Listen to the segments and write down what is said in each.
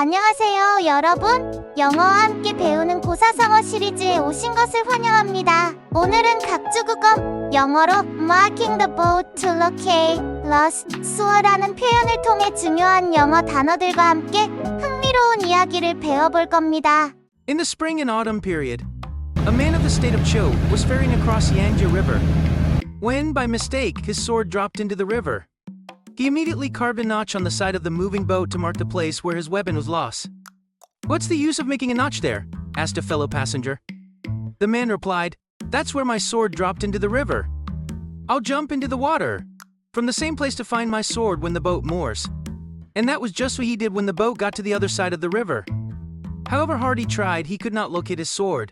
안녕하세요, 여러분. 영어와 함께 배우는 고사성어 시리즈에 오신 것을 환영합니다. 오늘은 각주국어 영어로 marking the boat to locate lost su어라는 표현을 통해 중요한 영어 단어들과 함께 흥미로운 이야기를 배워볼 겁니다. In the spring and autumn period, a man of the state of Cho was ferrying across Yangtze River when, by mistake, his sword dropped into the river. He immediately carved a notch on the side of the moving boat to mark the place where his weapon was lost. What's the use of making a notch there? asked a fellow passenger. The man replied, That's where my sword dropped into the river. I'll jump into the water from the same place to find my sword when the boat moors. And that was just what he did when the boat got to the other side of the river. However hard he tried, he could not locate his sword.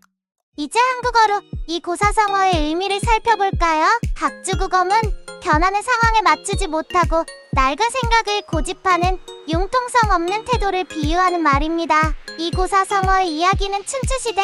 이제 한국어로 이 고사성어의 의미를 살펴볼까요? 각주국어는 변하는 상황에 맞추지 못하고 낡은 생각을 고집하는 융통성 없는 태도를 비유하는 말입니다. 이 고사성어의 이야기는 춘추시대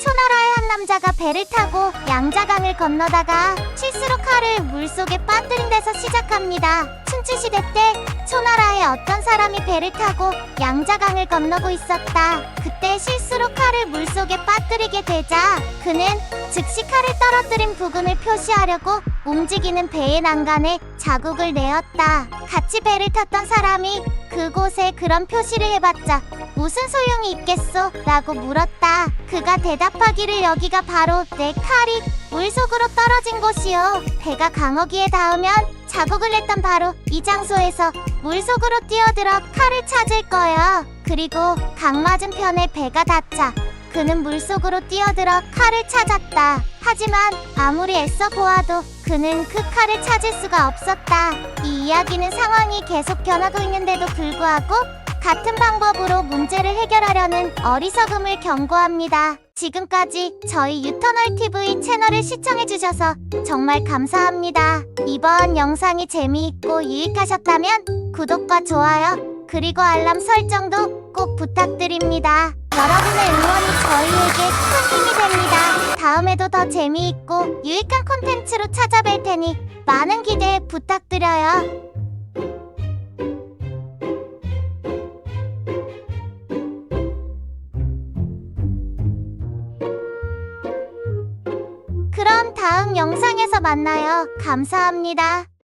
초나라의 한 남자가 배를 타고 양자강을 건너다가 실수로 칼을 물속에 빠뜨린 데서 시작합니다. 춘추시대 때 초나라의 어떤 사람이 배를 타고 양자강을 건너고 있었다. 그때 실수로 칼을 물속에 빠뜨리게 되자 그는 즉시 칼을 떨어뜨린 부근을 표시하려고 움직이는 배의 난간에 자국을 내었다. 같이 배를 탔던 사람이 그곳에 그런 표시를 해봤자 무슨 소용이 있겠소? 라고 물었다. 그가 대답하기를 여기가 바로 내 칼이 물속으로 떨어진 곳이요. 배가 강어기에 닿으면 자국을 냈던 바로 이 장소에서 물속으로 뛰어들어 칼을 찾을 거야. 그리고 강 맞은편에 배가 닿자 그는 물속으로 뛰어들어 칼을 찾았다. 하지만 아무리 애써 보아도 그는 그 칼을 찾을 수가 없었다. 이 이야기는 상황이 계속 변하고 있는데도 불구하고 같은 방법으로 문제를 해결하려는 어리석음을 경고합니다. 지금까지 저희 유터널 TV 채널을 시청해주셔서 정말 감사합니다. 이번 영상이 재미있고 유익하셨다면 구독과 좋아요, 그리고 알람 설정도 꼭 부탁드립니다. 여러분의 응원이 저희에게 큰 힘이 됩니다. 다음에도 더 재미있고 유익한 콘텐츠로 찾아뵐 테니 많은 기대 부탁드려요. 그럼 다음 영상에서 만나요. 감사합니다.